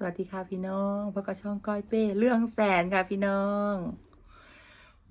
สวัสดีค่ะพี่น้องพบกับช่องก้อยเป้เรื่องแสนค่ะพี่น้อง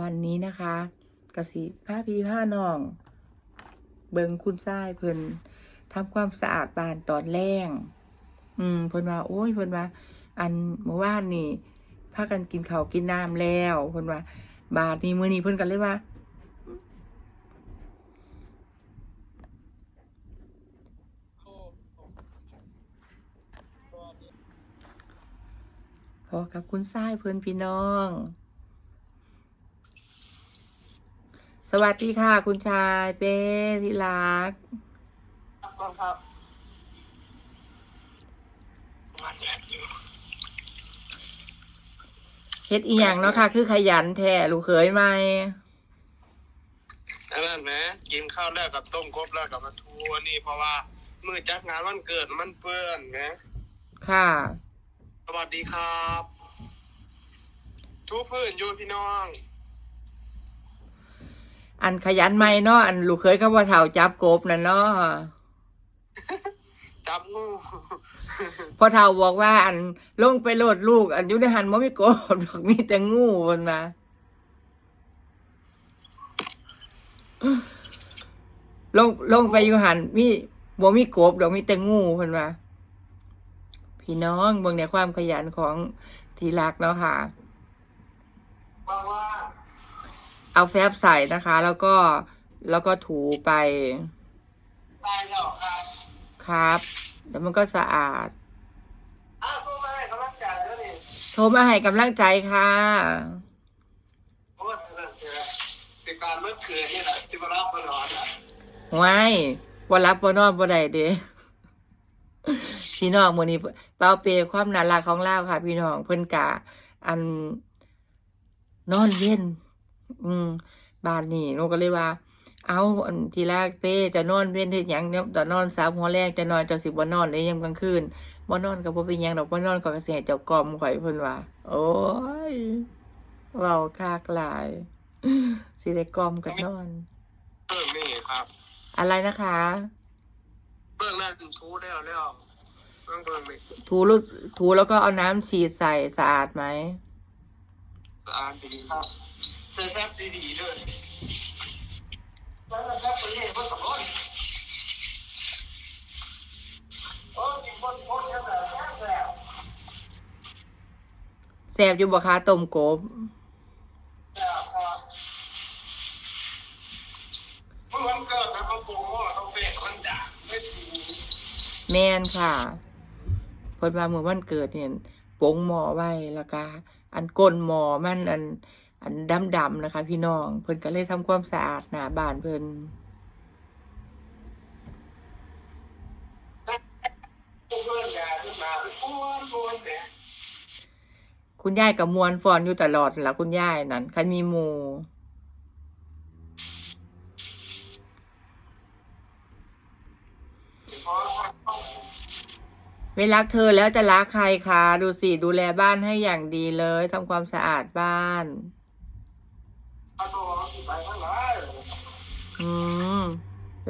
วันนี้นะคะกสิผ้าพีผ้าน้อง เบิงคุณทรายเพิ่นทำความสะอาดบ้านตอนแรกอืมเพิ่นว่าโอ้ยเพิ่นว่า อันเมื่อวานนี่พากันกินข้าวกินน้ำแล้วเพิ่นว่า บาทนี้มื้อนี้เพิ่นกันเลยว่า อกับคุณทรายเพื่อนพี่น้อง สวัสดีค่ะ คุณชายเป้ที่รักครับก่อนครับวันแรกอยู่เฮ็ดอีหยังเนาะค่ะ คือขยันแท้ลูกเขยไหมอันนั้นนะกินข้าวแล้วกับต้มกบแล้วกับมาทัวนี่เพราะว่า มือจัดงานวันเกิดมันเปื้อนนะค่ะ สวัสดีครับ ทุกพื้นอยู่พี่น้อง อันขยันไหมเนาะอันลูกเขยก็ว่าเฒ่าจับกบน่ะเนาะจับงูพอเฒ่าบอกว่า อันลงไปโลดลูก อันอยู่ในหันบ่มีกบดอกมีแต่งูเพิ่นนะลงลงไปอยู่หันมีบ่มีกบดอกมีแต่งูเพิ่นว่า พี่น้องเบิ่งในความขยันของทีรักเนาะค่ะว่าว่าเอาแฟบใส่นะคะ แล้วก็แล้วก็ถูไปตายแล้วครับครับแล้วมันก็สะอาดอ้าวตัวมาให้กำลังใจแล้วนี่โทรมาให้กำลังใจค่ะโอ้ยนั่นเถอะติดการเมื่อคืนนี่แหละที่มารับมาหลอนอะไว้บ่รับบ่นอนบ่ได้เด้ พี่น้องมื้อนี้เป้าเปความน่ารักของเราค่ะ พี่น้องเพิ่นกะอันนอนเว้นอืมบ้านนี้หนูก็เลยว่า เอาอันทีแรกเป้จะนอนเว้นเฮ็ดหยังเนี่ยตอนนอนสามหัวแรกจะนอนจะสิบ่นอนเลยยังกลางคืนบ่นอนก็บ่เป็นหยังดอกบ่นอนก็สิให้เจ้ากอมข่อยเพิ่นว่า โอ้ยเว้าคากหลายสิได้กอมก็นอน เบิ่งนี่ครับ อะไรนะคะ เบิ่งนั่นทูแล้วแล้ว เบิ่งเบิ่งนี่ถูลูกถูแล้วก็เอาน้ำฉีดใส่สะอาดไหมสะอาดดีครับเจอแซ่บดีๆด้วยแล้วแซ่บไปนี่เพิ่นสำรวจโอ้มีคนโพสต์ยังไงแซ่บแล้วแสบอยู่บ่คะต้มกบแซ่บครับเมื่อวันเกิดนะเขาโกงว่าเขาเป็นมันด่าไม่ถูกแม่นค่ะเพิ่นว่ามื้อวันเกิดเนี่ยปงหมอไว้แล้วก็อันก้นหมอมันอันอันดำๆนะคะ พี่น้อง เพิ่นก็เลยทำความสะอาดหน้าบ้านเพิ่นเพื่อนคุณยายก็มวนฟอนอยู่ตลอดล่ะคุณยายนั่นคันมีหมู เพราะว่า ไม่รักเธอแล้วจะรักใครคะดูสิดูแลบ้านให้อย่างดีเลยทำความสะอาดบ้านเขาโดนไปข้างหลังอืม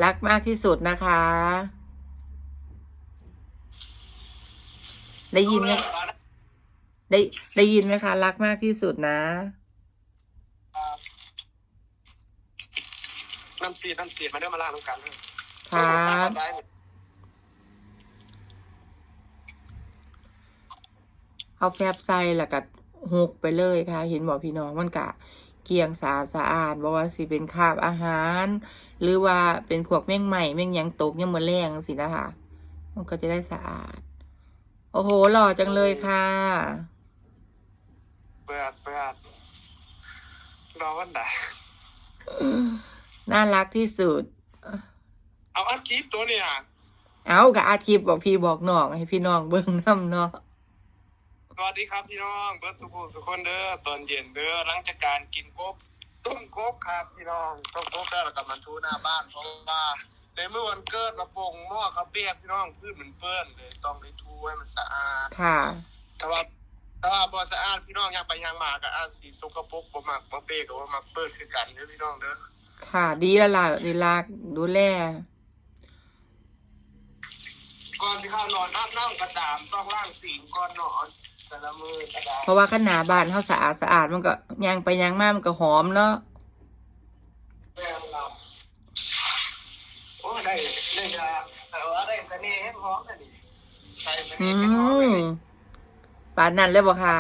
รักมากที่สุดนะคะ ได้ยินไหมได้ได้ยินไหมคะ รักมากที่สุดนะน้ำตีน้ำตีมาได้มาล่าน้ำกันเลยครับ เอาแฟบใส่แล้วก็หกไปเลยค่ะ เห็นบอกพี่น้องมันกะเกลียงสะอาดสะอาดบอกว่าสิเป็นคราบอาหาร หรือว่าเป็นพวกแมงใหม่แมงหยังตกยังมือแรงสินะคะ มันก็จะได้สะอาด โอ้โหหล่อจังเลยค่ะเปิดเปิดรอวันไหนน่ารักที่สุด เอาอัดคลิปตัวเนี่ยเอากับอาทิตย์บอกพี่บอกน้องให้พี่น้องเบิ่งน้ำเนาะ สวัสดีครับพี่น้องเบิร์ดสุขุสุขคนเด้อตอนเย็นเด้อหลังจากการกินกบต้มกบครับพี่น้องต้มกบได้แล้วกับมันทูหน้าบ้านเพราะว่าในเมื่อวันเกิดมาปงหม้อข้าวเปียกพี่น้องพืชมันเปื้อนเลยต้องได้ทูให้มันสะอาดค่ะถ้าว่าถ้าว่าบ่สะอาดพี่น้องยังไปยังมาก็อาจสีสกปรกบ่มักบ่เปก็บ่มักเปิดคือกันเด้อพี่น้องเด้อค่ะดีแล้วล่ะดีลากดูแลก่อนที่เข้านอนอาบน้ำกระดามต้องล้างสีนก่อนนอน แต่ละมือกระดามเพราะว่าขนาบ้านเขาสะอาดสะอาดมันก็ยางไปยางมามันก็หอมเนาะแม่หลับโอ้ได้ได้ยาแต่ว่าได้เสน่ห์ให้พร้อมนะดิใส่เสอืน่ห์ให้พร้อมมเลยป่านนั้นเลยบ่คะ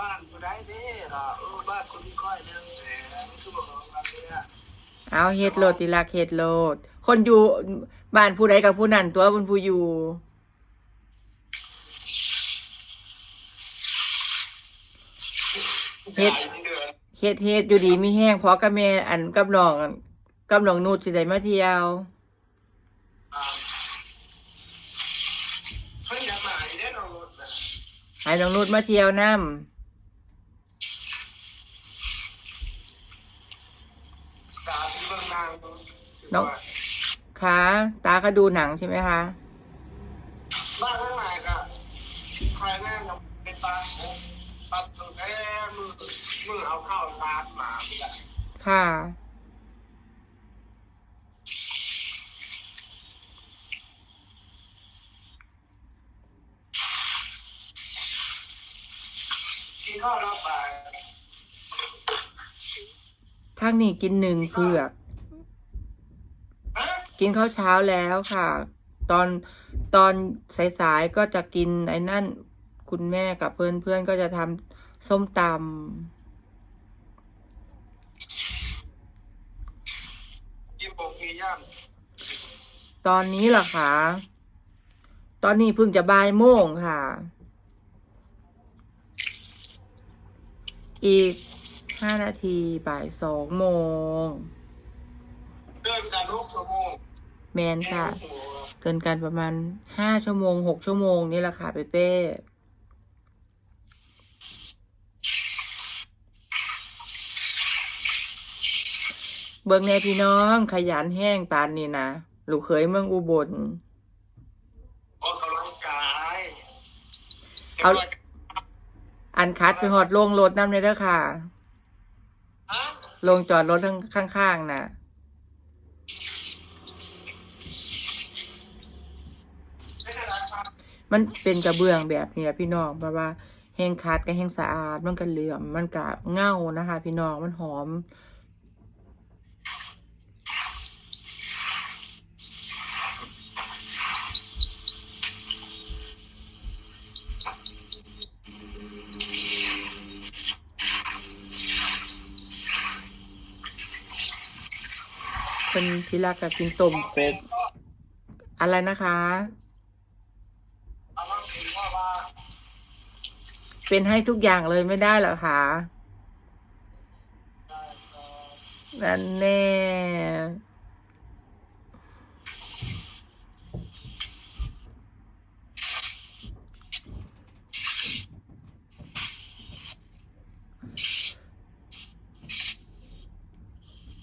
บ้านกูได้เด้ล่ะเออบ้านคุณมีก้อยเดือนแสนคือบอกว่าเนี่ยเอาเฮ็ดโลดติลักเฮ็ดโลด คนอยู่บ้านผู้ใดกับผู้นั้นตัวบนผู้อยู่ เฮ็ดเดือนเฮ็ดเฮ็ดอยู่ดีมีแห้งพอกับแม่อันกับน้องอันกับน้องนูดสิได้มาเที่ยวอ่าเพิ่งจะมาอีกได้น้องรถนะให้น้องนูดมาเที่ยวนํสาธุเบิ่งนางน้องคะตาก็ดูหนังใช่ไหมคะ บ้านข้างในก็ใครแน่นเป็นปลาตัดตั้งแต่มือ มือเอาข้าวราดมาพี่ละค่ะ กินข้าวแล้วไปข้างนี้กินหนึ่งเผือก ฮะกินข้าวเช้าแล้วค่ะ ตอนตอนสายๆก็จะกินไอ้นั่น คุณแม่กับเพื่อนๆก็จะทำส้มตกินโปกมี ย่างำตอนนี้เหรอคะ ตอนนี้เพิ่งจะบ่ายโมงค่ะ อีกห้านาทีบ่ายสองโมง เดินกันลูกชั่วโมงแมนค่ะ เกินกันประมาณห้าชั่วโมงหกชั่วโมงนี่แหละค่ะเปเป้ เบิ่งแน่พี่น้อง ขยันแห้งปานนี่นะลูกเขยเมืองอุบลออกกำลังกายเอาอันคัดไปหอดลงรถน้ำเลยเด้อค่ะฮะลงจอดรถข้างข้างๆน่ะไม่ได้รักครับมันเป็นกระเบื้องแบบนี้แหละพี่น้องเพราะว่าแห้งคัดก็แห้งสะอาดมันก็เหลื่อมมันก็เงานะคะ พี่น้องมันหอม เป็นที่รักกับกินต้มกบอะไรนะคะเอาว่าเป็นว่าว่าเป็นให้ทุกอย่างเลยไม่ได้เหรอคะได้ครับนั่นแน่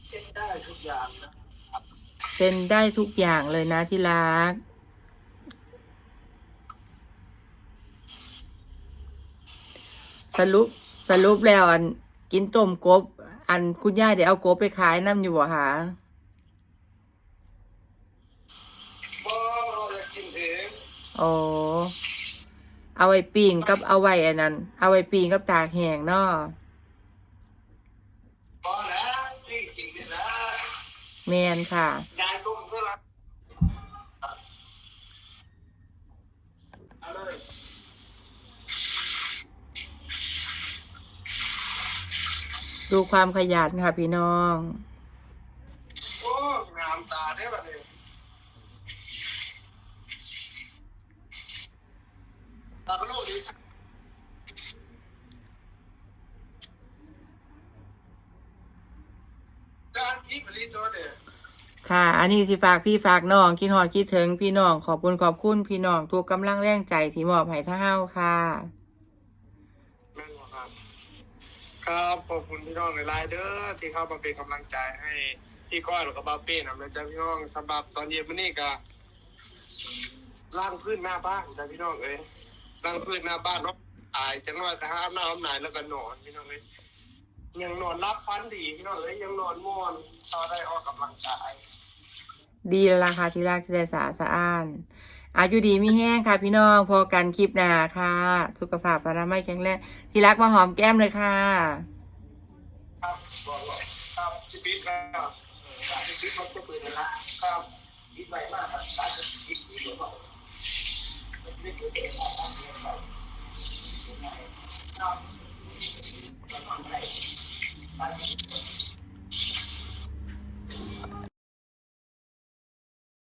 เป็นได้ทุกอย่างนะ เป็นได้ทุกอย่างเลยนะที่รัก สรุปสรุปแล้วอันกินต้มกบ อันคุณย่าเดี๋ยวเอากบไปขายน้ำอยู่บ่คะบ่เราจะกินเองอ๋อเอาไว้ปิ้งกับเอาไว้อันนั้น เอาไว้ปิ้งกับตากแห้งเนาะพอแล้วที่กินไปแล้วแมนค่ะ ยายต้มเพื่อรักเอาเลย ดูความขยันค่ะพี่น้อง โอ้งามตาได้แบบนี้ตาก็ลูกดีการที่ผลิตตัวเนี่ยค่ะ อันนี้สิฝากพี่ฝากน้องคิดฮอดคิดถึงพี่น้องขอบคุณขอบคุณพี่น้องทุกกำลังแรงใจที่มอบให้ท่าเฮาค่ะ แม่นบ่ครับ ครับขอบคุณพี่น้องในไลน์เด้อที่เข้ามาเป็นกำลังใจให้พี่ก้อยหรือกับบาเป้นะนะจ๊ะพี่น้องสำหรับตอนเย็นวันนี้ก็ล้างพื้นหน้าบ้านจ้ะพี่น้องเอ้ยล้างพื้นหน้าบ้านเนาะอายจังว่าจะห้ามหน้ำหนายแล้วก็นอนพี่น้องเอ้ยยังนอนรับฟันดีพี่น้องเอ้ยยังนอนม่วนต่อได้ออกกำลังกายดีแล้วล่ะค่ะที่รักที่ได้สะอาดสะอ้าน อายุดีมีแห้งค่ะ พี่น้องพอกันคลิปหนาค่ะ สุขภาพพนามัยแข็งแรงที่รักมาหอมแก้มเลยค่ะครับครับพี่ครับครับพี่ใบมากครับสารพิษที่ว่อไม่ได้เกิดจากรเรีนไปครับ